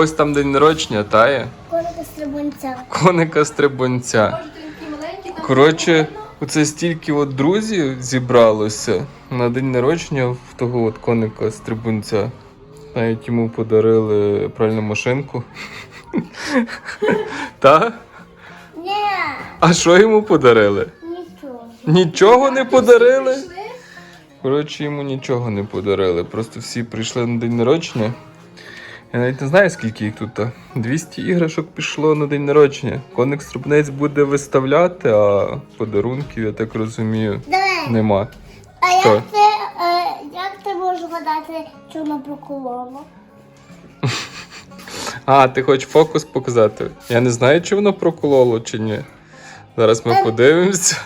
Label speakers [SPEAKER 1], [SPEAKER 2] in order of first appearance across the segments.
[SPEAKER 1] когось там день народження, тає?
[SPEAKER 2] Коника стрибунця.
[SPEAKER 1] Коника стрибунця. Коротше, оце стільки от друзів зібралося на день народження в того от коника стрибунця. Навіть йому подарили пральну машинку. Та?
[SPEAKER 2] Ні,
[SPEAKER 1] А що йому подарили?
[SPEAKER 2] нічого.
[SPEAKER 1] Нічого не подарили? Коротше, йому нічого не подарили. Просто всі прийшли на день народження. Я навіть не знаю, скільки їх тут. 200 іграшок пішло на день народження. Коник струбнець буде виставляти, а подарунків, я так розумію,
[SPEAKER 2] Давай.
[SPEAKER 1] нема.
[SPEAKER 2] А
[SPEAKER 1] Що?
[SPEAKER 2] як ти, е, як ти можеш гадати, що вона проколола?
[SPEAKER 1] А, ти хочеш фокус показати? Я не знаю, чи воно прокололо, чи ні. Зараз ми подивимося.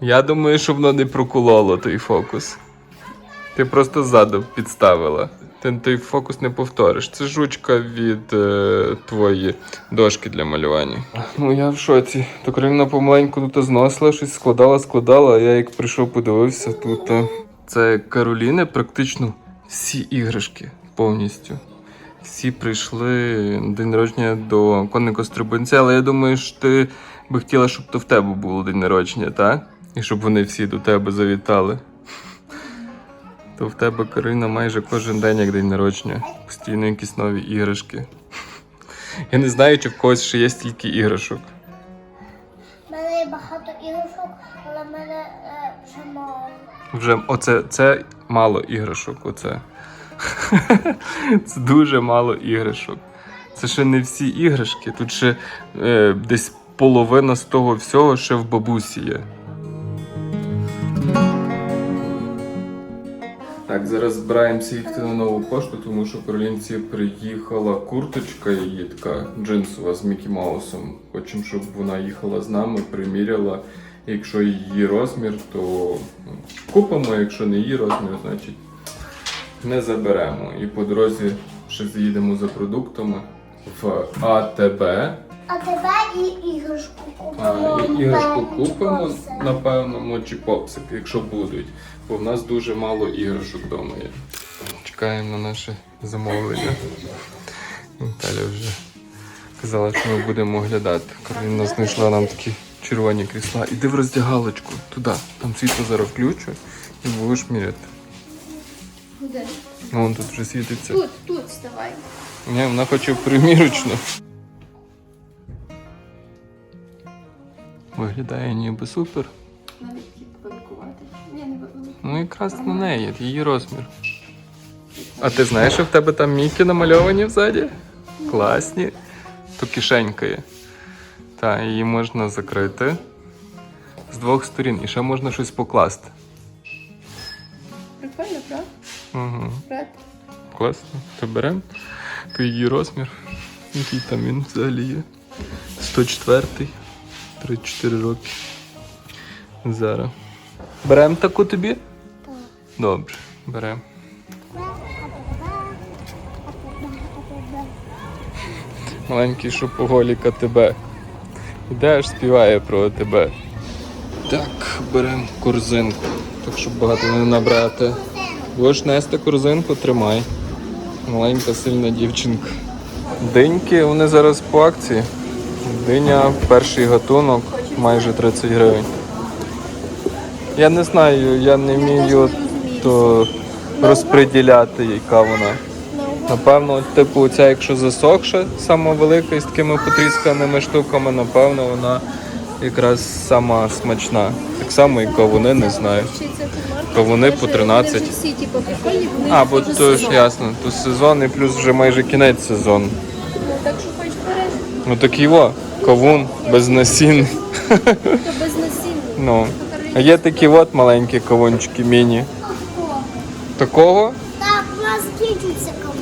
[SPEAKER 1] Я думаю, що воно не прокололо той фокус. Ти просто ззаду підставила. Ти фокус не повториш. Це жучка від е, твоєї дошки для малювання. Ну я в шоці. То Кароліна помаленьку тут зносила, щось складала, складала, а я як прийшов, подивився тут. е, Це Кароліни практично всі іграшки повністю. Всі прийшли день народження до конника стрибунця, але я думаю, що ти би хотіла, щоб то в тебе було день народження, так? І щоб вони всі до тебе завітали. То в тебе Карина майже кожен день як день народження. Постійно якісь нові іграшки. Я не знаю, чи в когось ще є стільки іграшок.
[SPEAKER 2] У мене є багато іграшок, але в мене е, вже мало.
[SPEAKER 1] Вже оце це мало іграшок. Оце. Це дуже мало іграшок. Це ще не всі іграшки. Тут ще е, десь половина з того всього ще в бабусі є. Так, зараз збираємося їхати на нову пошту, тому що Каролінці приїхала курточка її така джинсова з Мікі Маусом. Хочемо, щоб вона їхала з нами, приміряла. Якщо її розмір, то ну, купимо, якщо не її розмір, значить не заберемо. І по дорозі ще заїдемо за продуктами в АТБ.
[SPEAKER 2] А тебе і іграшку
[SPEAKER 1] А, і іграшку купимо, напевно, мочі попсик, якщо будуть. Бо в нас дуже мало іграшок вдома є. Чекаємо на наше замовлення. Наталя вже казала, що ми будемо оглядати. Кароліна знайшла нам такі червоні крісла. Іди в роздягалочку, туди. Там світло зараз включу і будеш міряти.
[SPEAKER 3] Де?
[SPEAKER 1] Вон тут вже світиться.
[SPEAKER 3] Тут, тут вставай.
[SPEAKER 1] Ні, вона хоче примірочно. Виглядає ніби супер.
[SPEAKER 3] Навіть
[SPEAKER 1] Ну якраз на неї, її розмір. А ти знаєш, що в тебе там міки намальовані взаді? Класні. То кишенька є. Так, її можна закрити з двох сторін і ще можна щось покласти.
[SPEAKER 3] Прикольно, правда?
[SPEAKER 1] Угу.
[SPEAKER 3] Брат.
[SPEAKER 1] Класно. То беремо. Її розмір. Який там він взагалі є. 104 34 роки. Зараз. Беремо таку тобі? Добре, беремо. Маленький шопоголік АТБ. Ідеш, співає про тебе. Так, беремо корзинку. Так, щоб багато не набрати. Будеш нести корзинку, тримай. Маленька сильна дівчинка. Диньки, вони зараз по акції. Диня, перший гатунок, майже 30 гривень. Я не знаю, я не вмію то розподіляти, яка вона. Напевно, типу, ця, якщо засохша, сама велика з такими потрісканими штуками, напевно, вона якраз сама смачна. Так само і кавуни, не знаю. Кавуни по 13.
[SPEAKER 3] Вони вже всі, типу,
[SPEAKER 1] А, бо то ж ясно, то сезон і плюс вже майже кінець сезону.
[SPEAKER 3] Ну, так
[SPEAKER 1] Ну такий о, кавун без насін.
[SPEAKER 3] то без насіння.
[SPEAKER 1] А є такі от маленькі кавунчики міні. Такого
[SPEAKER 2] Так, у нас закінчується кому.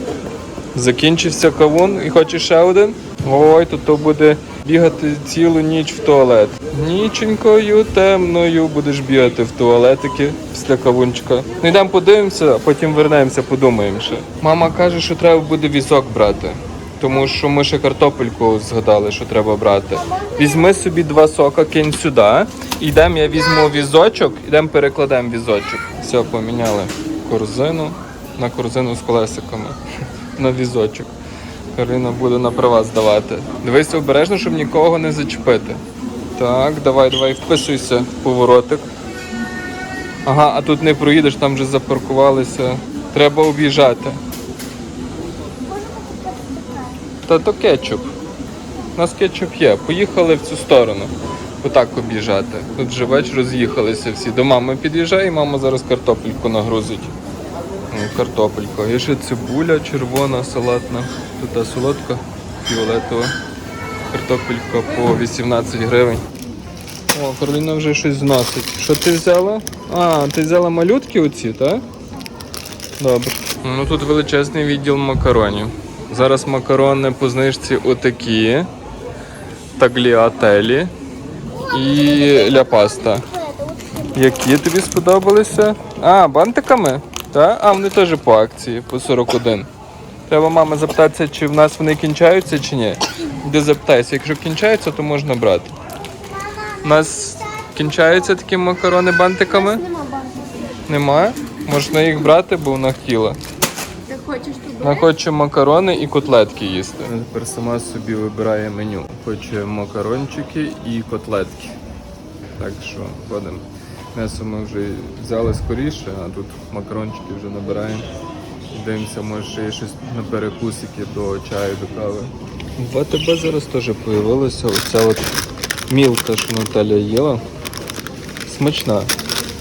[SPEAKER 1] закінчився кавун і хочеш ще один? Ой, то то буде бігати цілу ніч в туалет. Ніченькою темною будеш бігати в туалетики після кавунчика. Ну йдемо подивимося, а потім вернемося, подумаємо ще. Мама каже, що треба буде візок брати. Тому що ми ще картопельку згадали, що треба брати. Візьми собі два сока, кинь сюди. Йдемо, я візьму візочок, йдемо перекладемо візочок. Все, поміняли корзину на корзину з колесиками. На візочок. Карина буде на права здавати. Дивись обережно, щоб нікого не зачепити. Так, давай, давай, вписуйся в поворотик. Ага, а тут не проїдеш, там вже запаркувалися. Треба об'їжджати. Та то кетчуп. У нас кетчуп є. Поїхали в цю сторону. Отак об'їжджати. Тут вже вечір роз'їхалися всі. До мами під'їжджає, і мама зараз картопельку нагрузить. Ну, Картопелька. Є ще цибуля червона, салатна. Тут солодка, фіолетова. Картопелька по 18 гривень. О, Кароліна вже щось зносить. Що ти взяла? А, ти взяла малютки оці, так? Добре. Ну тут величезний відділ макаронів. Зараз макарони по знижці отакі. Тагліателі і ля паста. Які тобі сподобалися? А, бантиками? Так? А, вони теж по акції, по 41. Треба мами запитатися, чи в нас вони кінчаються, чи ні. Де запитайся, якщо кінчаються, то можна брати. У нас кінчаються такі макарони бантиками?
[SPEAKER 2] Нема.
[SPEAKER 1] Немає? Можна їх брати, бо вона хотіла.
[SPEAKER 3] Як хочеш, то
[SPEAKER 1] Вона
[SPEAKER 3] бери.
[SPEAKER 1] хоче макарони і котлетки їсти. Вона тепер сама собі вибирає меню. Хоче макарончики і котлетки. Так що ходимо. М'ясо ми вже взяли скоріше, а тут макарончики вже набираємо. Дивимося, може ще є щось на перекусики до чаю, до кави. В АТБ зараз теж з'явилася оця от мілка, що Наталя їла. Смачна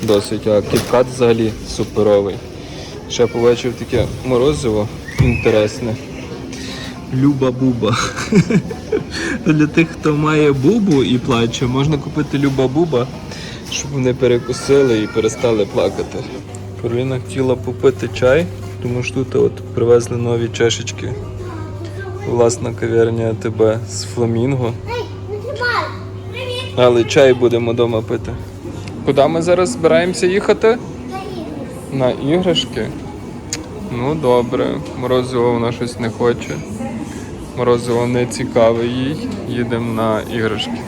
[SPEAKER 1] досить, а кіткат взагалі суперовий. Ще побачив таке морозиво інтересне. Люба буба. Для тих, хто має бубу і плаче, можна купити люба буба, щоб вони перекусили і перестали плакати. Кароліна хотіла попити чай, тому що тут от привезли нові чашечки. Власна кав'ярня АТБ з фламінго. Але чай будемо вдома пити. Куди ми зараз збираємося їхати? На іграшки? Ну добре, морозиво вона щось не хоче. Морозиво не цікаве їй. Їдемо на іграшки.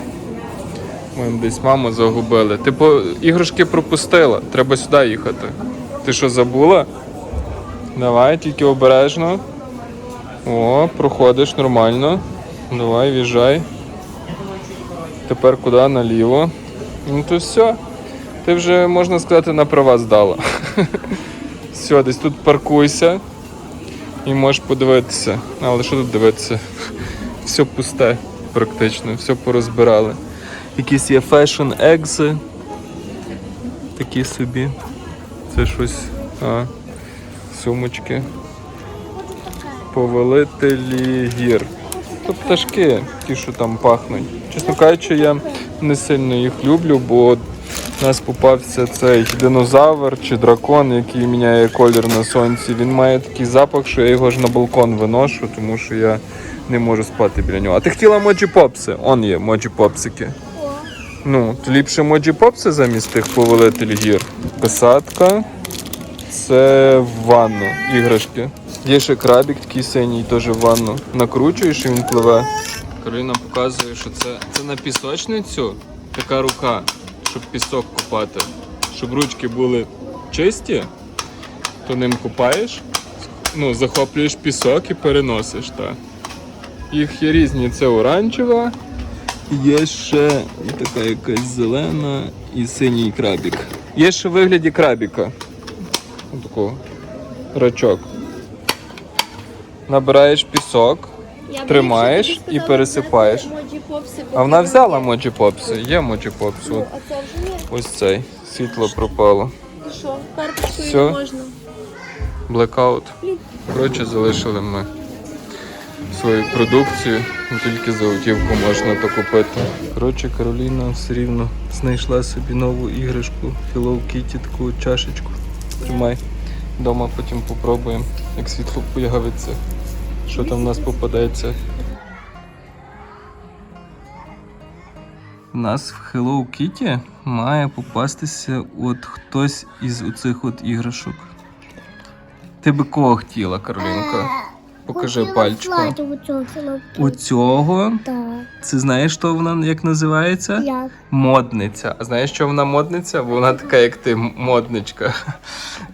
[SPEAKER 1] Ми десь маму загубили. Ти по іграшки пропустила. Треба сюди їхати. Ти що забула? Давай, тільки обережно. О, проходиш нормально. Давай, в'їжджай. Тепер куди? Наліво. Ну то все. Ти вже, можна сказати, на права здала. Все, десь тут паркуйся і можеш подивитися. Але що тут дивитися? Все пусте, практично, все порозбирали. Якісь є фешн екзи. Такі собі. Це щось. А, сумочки. Повелителі гір. То пташки, ті, що там пахнуть. Чесно кажучи, я не сильно їх люблю, бо у нас попався цей динозавр чи дракон, який міняє колір на сонці. Він має такий запах, що я його ж на балкон виношу, тому що я не можу спати біля нього. А ти хотіла моджі попси? Он є моджі попсики. Ну, то ліпше моджі попси замість тих повелителів гір. Касатка. Це в ванну іграшки. Є ще крабік такий синій, теж в ванну. Накручуєш і він пливе. Кароліна показує, що це, це на пісочницю така рука, щоб пісок купати. Щоб ручки були чисті, то ним купаєш, ну, захоплюєш пісок і переносиш. Так. Їх є різні, це оранжева. Є ще така якась зелена і синій крабік. Є ще в вигляді крабіка. Такого рачок. Набираєш пісок, Тримаєш і пересипаєш. а вона взяла моджі попси. Є моджі попси.
[SPEAKER 3] Ну, а це вже ні.
[SPEAKER 1] Ось цей. Світло пропало.
[SPEAKER 3] І що, карточкою
[SPEAKER 1] Всьо?
[SPEAKER 3] не можна.
[SPEAKER 1] Блекаут. Коротше, залишили ми свою продукцію. Тільки за готівку можна то купити. Коротше, Кароліна все рівно знайшла собі нову іграшку Hello Kitty, таку чашечку. Тримай. Дома потім попробуємо, як світло появиться. Що там в нас попадається. У нас в Hello Kitty має попастися от хтось із оцих от іграшок. Ти би кого хотіла, Каролінка? Покажи пальчиком.
[SPEAKER 2] у цього.
[SPEAKER 1] Оцього.
[SPEAKER 2] Так.
[SPEAKER 1] Це знаєш, що вона як називається?
[SPEAKER 2] Як?
[SPEAKER 1] Модниця. А знаєш, що вона модниця? Бо вона така, як ти, модничка.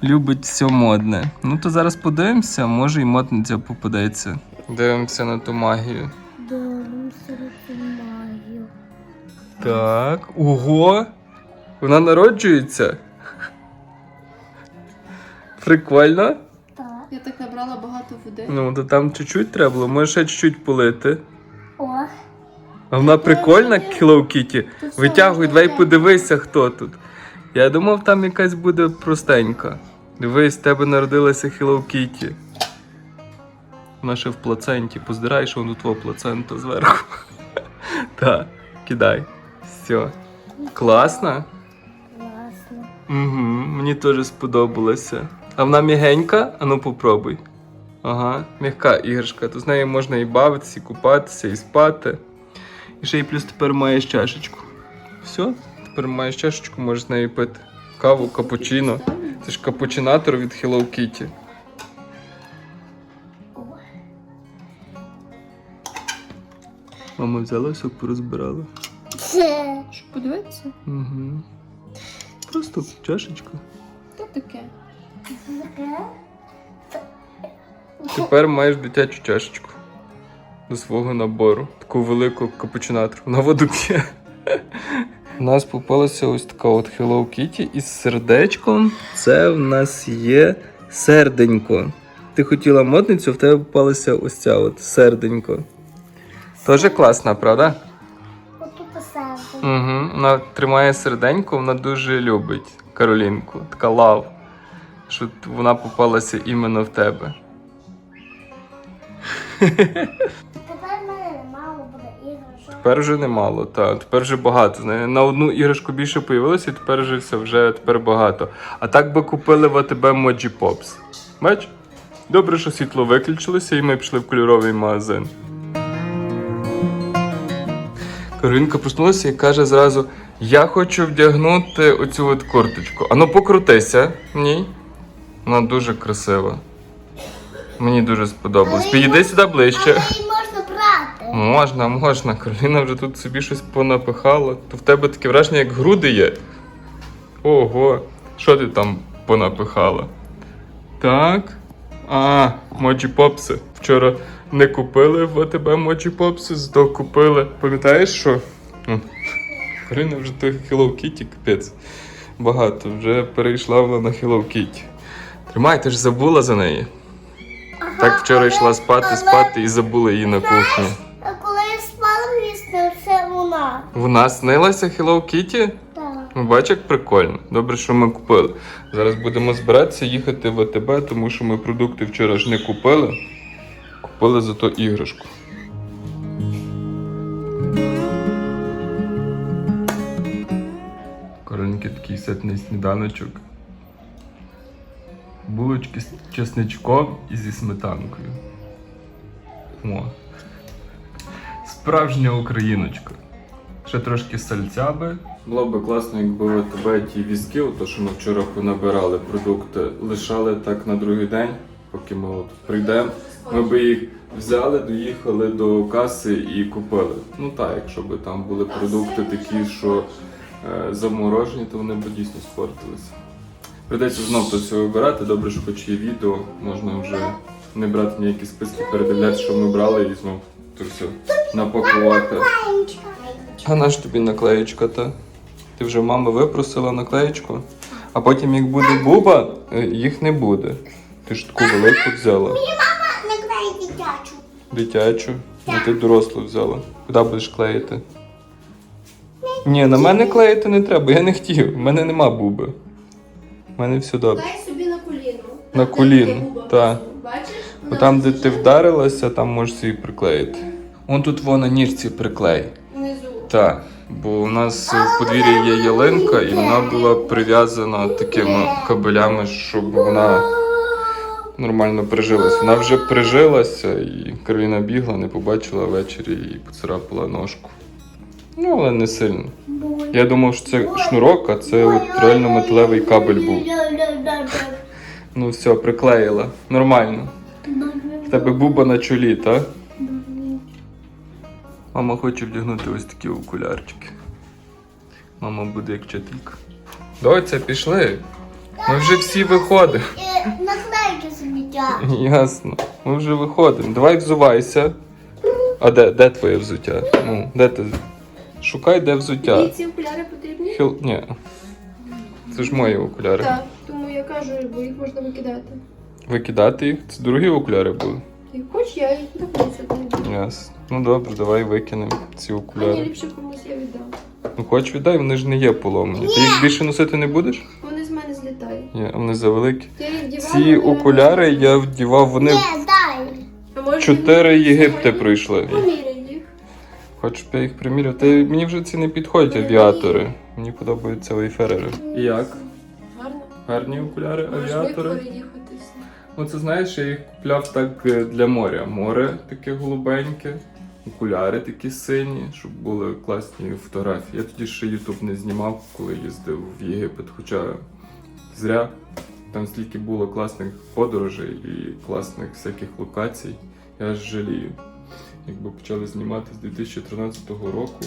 [SPEAKER 1] Любить все модне. Ну то зараз подивимося, може і модниця попадеться. Дивимося на ту магію.
[SPEAKER 2] Дивимося цю магію.
[SPEAKER 1] Так. Ого! Вона народжується. Прикольно.
[SPEAKER 3] Я так набрала багато води.
[SPEAKER 1] Ну, то там чуть-чуть треба було, може ще чуть-чуть полити.
[SPEAKER 2] О,
[SPEAKER 1] А вона прикольна, Hello Kitty. Витягуй, давай подивися, хто тут. Я думав, там якась буде простенька. Дивись, в тебе народилася Hello Kitty. Вона ще в плаценті. Поздирай, що воно твого плацента зверху. Так, кидай. Все. Класно?
[SPEAKER 2] класно.
[SPEAKER 1] Угу, мені теж сподобалося. А вона м'ягенька? Ану попробуй. Ага, м'яка іграшка. То з нею можна і бавитися, і купатися, і спати. І ще й плюс тепер маєш чашечку. Все, тепер маєш чашечку, можеш з нею пити. Каву, капучино. Це ж капучинатор від Hello Kitty. Мама взяла все, порозбирала.
[SPEAKER 3] Щоб подивитися?
[SPEAKER 1] Угу. Просто чашечка.
[SPEAKER 3] Що таке?
[SPEAKER 1] Тепер маєш дитячу чашечку до свого набору. Таку велику капучинатор. На воду п'є. У нас попалася ось така от Hello Kitty із сердечком. Це в нас є серденько. Ти хотіла модницю, в тебе попалася ось ця от серденько. Тоже класна, правда?
[SPEAKER 2] Отут.
[SPEAKER 1] Угу. Вона тримає серденько, вона дуже любить Каролінку. Така лав. Що вона попалася іменно в тебе.
[SPEAKER 2] Тепер в мене мало буде іграшок.
[SPEAKER 1] Тепер вже немало, та тепер вже багато. На одну іграшку більше появилося, і тепер вже все вже тепер багато. А так би купили в АТБ Моджі Попс. Бач? Добре, що світло виключилося, і ми пішли в кольоровий магазин. Каролінка проснулася і каже зразу: Я хочу вдягнути оцю от курточку. Ану, покрутися. Ні. Вона дуже красива. Мені дуже сподобалось.
[SPEAKER 2] Але
[SPEAKER 1] Підійди сюди ближче.
[SPEAKER 2] Але її можна брати.
[SPEAKER 1] Можна, можна. Кароліна вже тут собі щось понапихала. То в тебе таке враження, як груди є. Ого, що ти там понапихала? Так. А, моджі попси. Вчора не купили в АТБ моджі попси, зато купили. Пам'ятаєш що? Кароліна вже той Hello Kitty, капець. Багато. Вже перейшла вона на Hello Kitty. Тримай, ти ж забула за неї.
[SPEAKER 2] Ага,
[SPEAKER 1] Так вчора
[SPEAKER 2] але-
[SPEAKER 1] йшла спати,
[SPEAKER 2] але-
[SPEAKER 1] спати і забула її на кухні.
[SPEAKER 2] А коли я спала, мені снився вона.
[SPEAKER 1] Вона снилася Hello Kitty?
[SPEAKER 2] Так.
[SPEAKER 1] Ну, бач, як прикольно. Добре, що ми купили. Зараз будемо збиратися їхати в АТБ, тому що ми продукти вчора ж не купили. Купили зато іграшку. Короньки такий сетний сніданочок. Булочки з чесничком і зі сметанкою. О. Справжня україночка. Ще трошки сальця би. Було б класно, якби тебе ті візки, то що ми вчора понабирали продукти, лишали так на другий день, поки ми от прийдемо. Ми би їх взяли, доїхали до каси і купили. Ну так, якщо б там були продукти такі, що е, заморожені, то вони б дійсно спортилися. Прийдеться знов то все вибирати. Добре, що хоч є відео, можна вже не брати ніякі списки, передивлятися, що ми брали, і знов то все напакувати. А наш тобі наклеєчка та? Ти вже мама випросила наклеєчку, а потім як буде буба, е, їх не буде. Ти ж таку велику взяла,
[SPEAKER 2] Не клеї дитячу.
[SPEAKER 1] дитячу, а ти дорослу взяла. Куди будеш клеїти? Ні, на мене клеїти не треба, я не хотів. У мене нема буби. У мене все добре.
[SPEAKER 3] Дай собі на коліно.
[SPEAKER 1] На
[SPEAKER 3] Там,
[SPEAKER 1] коліно,
[SPEAKER 3] є губа
[SPEAKER 1] та.
[SPEAKER 3] просто. Бачиш?
[SPEAKER 1] Бо
[SPEAKER 3] Вона
[SPEAKER 1] там, де ти вдарилася, там можеш її приклеїти. Вон тут вона ніжці приклей.
[SPEAKER 3] Внизу.
[SPEAKER 1] Так, бо у нас в подвір'ї є ялинка, і вона була прив'язана такими кабелями, щоб вона нормально прижилась. Вона вже прижилася, і Кароліна бігла, не побачила ввечері і поцарапала ножку. Ну, але не сильно. Я думав, що це шнурок, а це от реально металевий кабель був. Ну все, приклеїла. Нормально. В тебе буба на чолі, так? Мама хоче вдягнути ось такі окулярчики. Мама буде як вчителька. Доця, пішли. Ми вже всі виходимо.
[SPEAKER 2] Наклеїчка. яке сміття.
[SPEAKER 1] Ясно. Ми вже виходимо. Давай взувайся. А де, де твоє взуття? Ну, де ти? Шукай, де взуття.
[SPEAKER 3] Мені ці окуляри потрібні?
[SPEAKER 1] Хіл... Ні. Це ж мої окуляри.
[SPEAKER 3] Так, тому я кажу, бо їх можна викидати.
[SPEAKER 1] Викидати їх? Це дорогі окуляри були.
[SPEAKER 3] Хоч я їх допомогу.
[SPEAKER 1] Ясно. Ну добре, давай викинемо ці окуляри.
[SPEAKER 3] ліпше комусь я віддам.
[SPEAKER 1] Ну хоч віддай, вони ж не є поломані. Ти їх більше носити не будеш?
[SPEAKER 3] Вони з мене злітають.
[SPEAKER 1] Ні, вони завеликі.
[SPEAKER 3] Я їх вдівала,
[SPEAKER 1] Ці
[SPEAKER 3] вони
[SPEAKER 1] окуляри я вдівав, вони
[SPEAKER 2] Ні, дай.
[SPEAKER 3] А може,
[SPEAKER 1] чотири Єгипти
[SPEAKER 3] сьогодні
[SPEAKER 1] пройшли. Хочеш б я їх приміряв? Та мені вже ці не підходять авіатори. Мені подобаються вейферери. І як?
[SPEAKER 3] Гарно.
[SPEAKER 1] Гарні окуляри, авіатори. Ну це знаєш, я їх купляв так е, для моря. Море таке голубеньке, окуляри такі сині, щоб були класні фотографії. Я тоді ще Ютуб не знімав, коли їздив в Єгипет, хоча зря. Там стільки було класних подорожей і класних всяких локацій. Я аж жалію. Якби почали знімати з 2013 року,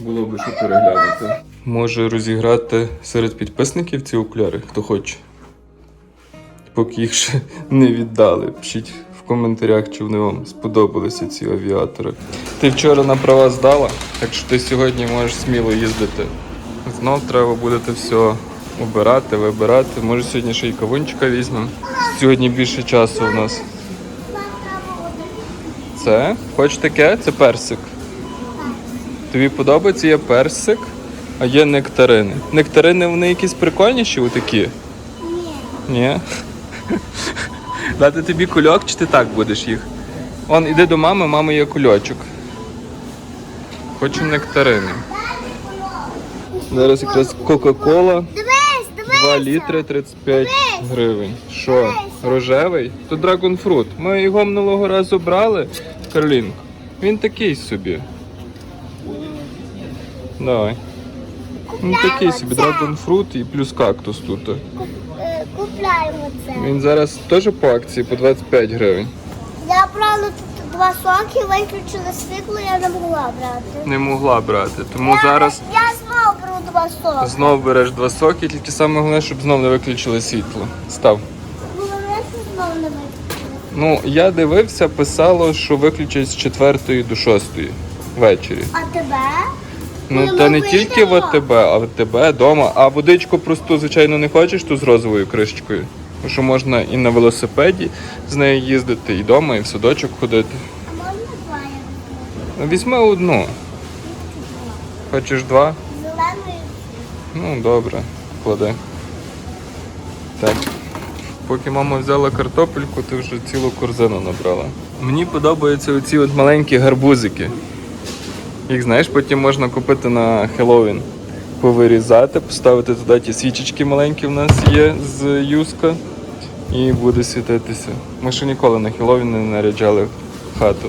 [SPEAKER 1] було б що переглянути. Може розіграти серед підписників ці окуляри, хто хоче поки їх ще не віддали. Пишіть в коментарях, чи вони вам сподобалися ці авіатори. Ти вчора на права здала, так що ти сьогодні можеш сміло їздити. Знов треба буде все обирати, вибирати. Може сьогодні ще й кавунчика візьмемо. Сьогодні більше часу у нас. Це? Хоч таке? Це персик. Тобі подобається? Є персик, а є нектарини. Нектарини вони якісь прикольніші, отакі.
[SPEAKER 2] Ні.
[SPEAKER 1] Ні. Дати тобі кульок, чи ти так будеш їх? Он, іди до мами, мами є кульочок. Хочу нектарини. Зараз якраз Кока-Кола,
[SPEAKER 2] Дивись, дивись.
[SPEAKER 1] 2 літри 35 гривень. Що? Рожевий? То Fruit. Ми його минулого разу брали, Карлінку. Він такий собі. Давай. Він такий собі, Fruit і плюс кактус тут.
[SPEAKER 2] Е, Купляємо це.
[SPEAKER 1] Він зараз теж по акції по 25 гривень.
[SPEAKER 2] Я брала тут два соки, виключила світло, я не могла брати.
[SPEAKER 1] Не могла брати. Тому зараз
[SPEAKER 2] Я знову беру два соки.
[SPEAKER 1] знов береш два соки, тільки саме головне, щоб знов не виключили світло. Став.
[SPEAKER 2] Знову не виключили.
[SPEAKER 1] Ну, я дивився, писало, що виключать з 4 до 6 ввечері.
[SPEAKER 2] А тебе?
[SPEAKER 1] Ну,
[SPEAKER 2] Ну,
[SPEAKER 1] та
[SPEAKER 2] ми
[SPEAKER 1] не тільки в
[SPEAKER 2] вийдемо.
[SPEAKER 1] АТБ, а в АТБ вдома. А водичку просту, звичайно, не хочеш ту з розовою кришечкою. Тому що можна і на велосипеді з нею їздити, і вдома, і в садочок ходити.
[SPEAKER 2] А можна два я візьму?
[SPEAKER 1] Ну, Візьми одну. Хочеш два?
[SPEAKER 2] Зеленою.
[SPEAKER 1] Ну, добре, клади. Так. Поки мама взяла картопельку, ти вже цілу корзину набрала. Мені подобаються оці от маленькі гарбузики. Їх знаєш, потім можна купити на Хеллоуін. Повирізати, поставити туди ті свічечки маленькі в нас є з юска. І буде світитися. Ми ще ніколи на Хеллоуін не наряджали хату.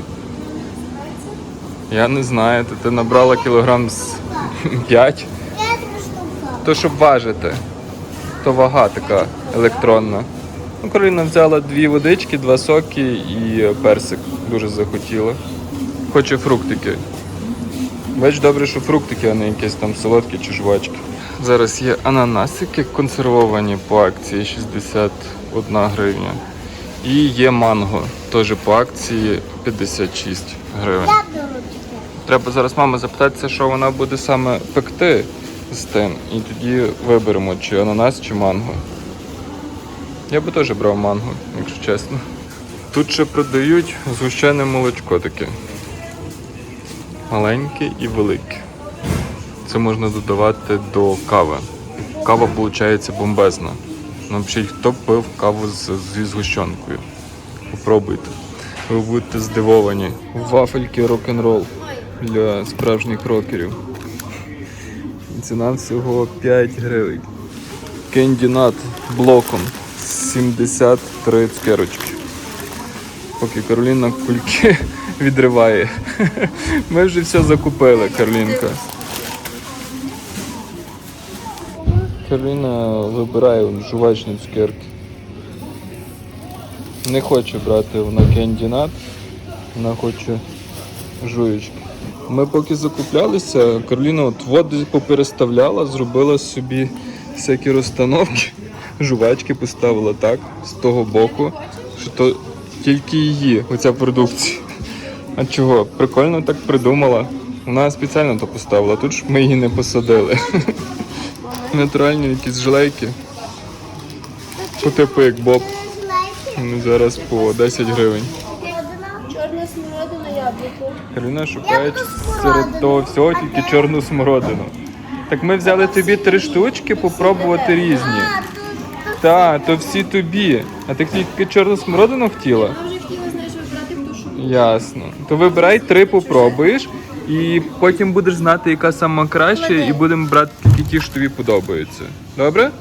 [SPEAKER 1] Я не знаю, ти набрала кілограм з 5.
[SPEAKER 2] Я три штука.
[SPEAKER 1] То щоб важити. То вага така електронна. Кароліна взяла дві водички, два соки і персик. Дуже захотіла. Хоче фруктики. Бач, добре, що фруктики, а не якісь там солодкі чи жвачки. Зараз є ананасики консервовані по акції 61 гривня. І є манго, теж по акції 56 гривень. Треба зараз мама запитатися, що вона буде саме пекти з тим. І тоді виберемо, чи ананас, чи манго. Я би теж брав манго, якщо чесно. Тут ще продають згущене молочко таке. Маленьке і велике. Це можна додавати до кави. Кава виходить бомбезна. Напишіть, хто пив каву з, зі згущенкою. Попробуйте. Ви будете здивовані. Вафельки рок-н-рол для справжніх рокерів. Ціна всього 5 гривень. Кендінат блоком 73 цукерочки. Поки Кароліна кульки відриває. Ми вже все закупили, Карлінка. Кароліна вибирає жувачні цукерки. Не хоче брати вона кендінат, вона хоче жуєчки. Ми поки закуплялися, Кароліна от води попереставляла, зробила собі всякі розстановки. Жувачки поставила так, з того боку, що то тільки її, оця продукція. А чого? Прикольно так придумала. Вона спеціально то поставила, тут ж ми її не посадили. Натуральні якісь жилейки. По типу як Боб. Вони зараз по 10 гривень.
[SPEAKER 3] Чорна смородина яблуко.
[SPEAKER 1] Кароліна шукає серед того всього тільки чорну смородину. Так ми взяли тобі три штучки попробувати різні.
[SPEAKER 2] А, тут,
[SPEAKER 1] Так, то всі тобі. А ти тільки чорну смородину хотіла?
[SPEAKER 3] Вона вже хотіла, знаєш, вибрати ту, що
[SPEAKER 1] Ясно. То вибирай три попробуєш, і потім будеш знати, яка сама краща, і будемо брати тільки ті, що тобі подобаються. Добре?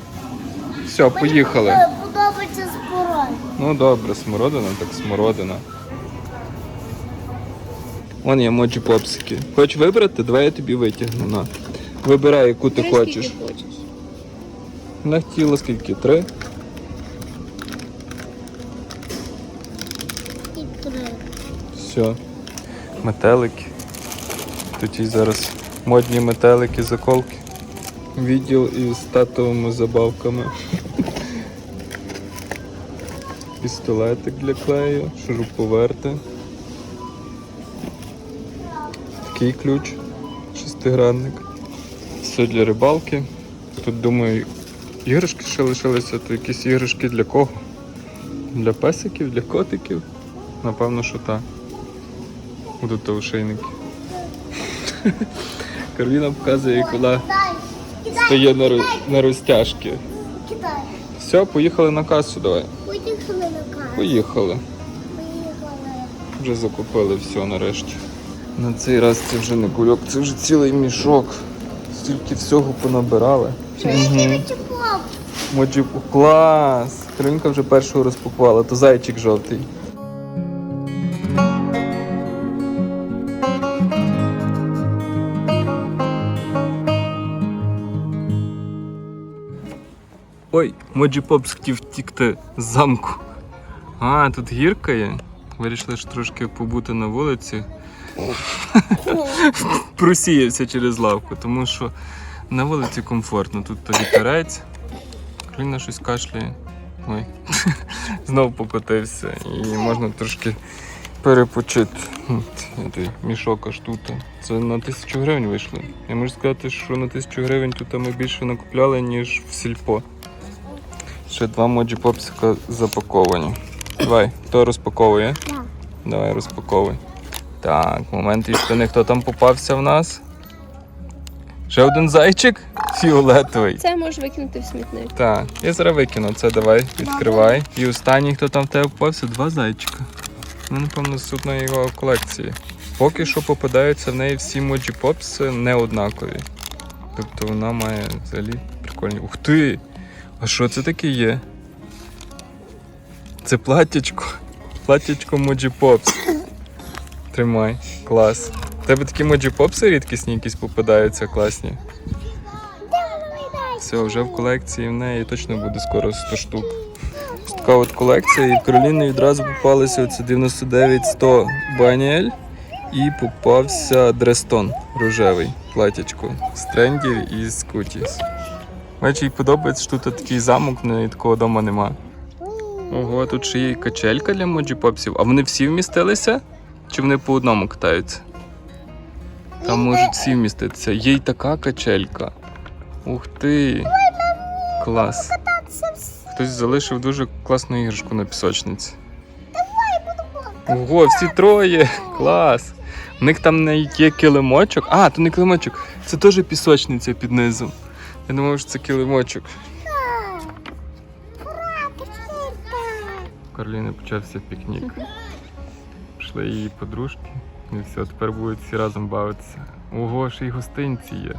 [SPEAKER 1] Все, поїхали.
[SPEAKER 2] Е, Подобається спорой.
[SPEAKER 1] Ну добре, смородина, так смородина. Вон є моджі попсики. Хочеш вибрати? Давай я тобі витягну. На. Вибирай, яку ти хочеш.
[SPEAKER 3] хочеш.
[SPEAKER 1] Вона хотіла скільки? Три?
[SPEAKER 2] І три.
[SPEAKER 1] Все. Метелики. Тут і зараз модні метелики, заколки. Відділ із татовими забавками. Пістолетик для клею, шуруповерти. Такий ключ, шестигранник. Все для рибалки. Тут, думаю, іграшки ще лишилися, то якісь іграшки для кого? Для песиків, для котиків? Напевно, що так. Будуть то ошейники. Кароліна показує, як вона стає на, ро- на розтяжки. Все, поїхали на касу давай.
[SPEAKER 2] Поїхали на касу.
[SPEAKER 1] Поїхали. Вже закупили все нарешті. На цей раз це вже не кульок, це вже цілий мішок. Стільки всього понабирали.
[SPEAKER 2] Який тепло.
[SPEAKER 1] Моджі клас! Каролінка вже першого розпакувала, то зайчик жовтий. Ой, Моджі Попс хотів втікти з замку. А, тут гірка є. Вирішили ж трошки побути на вулиці. Просіявся через лавку, тому що на вулиці комфортно. Тут то вітерець. Кліна щось кашляє. Ой. Знов покотився. І можна трошки перепочити. От, мішок аж тут. Це на тисячу гривень вийшло. Я можу сказати, що на тисячу гривень тут ми більше накупляли, ніж в сільпо. Ще два моджі попсика запаковані. Давай, хто розпаковує?
[SPEAKER 2] Я.
[SPEAKER 1] Давай розпаковуй. Так, момент істини. Хто там попався в нас? Ще один зайчик? Фіолетовий.
[SPEAKER 3] Це можеш викинути в смітник.
[SPEAKER 1] Так, я зараз викину це, давай, відкривай. І останній, хто там в тебе попався, два зайчика. Ну, напевно, з одної його колекції. Поки що попадаються в неї всі моджі попси не однакові. Тобто вона має взагалі прикольні. Ух ти! А що це таке є? Це платтячко. Платтячко моджі попс. Тримай, клас. Тебе такі моджі попси рідкісні якісь попадаються, класні. Все, вже в колекції в неї точно буде скоро 100 штук. Ось така от колекція, і в Кароліни відразу попалися оце 99-100 баніель і попався Дрестон рожевий платячко з трендів і з кутіс. Бачиш, їй подобається, що тут такий замок, в неї такого вдома нема. Ого, тут ще є качелька для моджі попсів. А вони всі вмістилися? Чи вони по одному катаються? Там можуть всі вміститися. Є й така качелька. Ух ти! Клас. Хтось залишив дуже класну іграшку на пісочниці. Ого, всі троє! Клас! У них там не є килимочок. А, то не килимочок, це теж пісочниця під низом. Я думав, що це килимочок. У Карліни почався пікнік. Пішли її подружки. І все, тепер будуть всі разом бавитися. Ого, ще й гостинці є.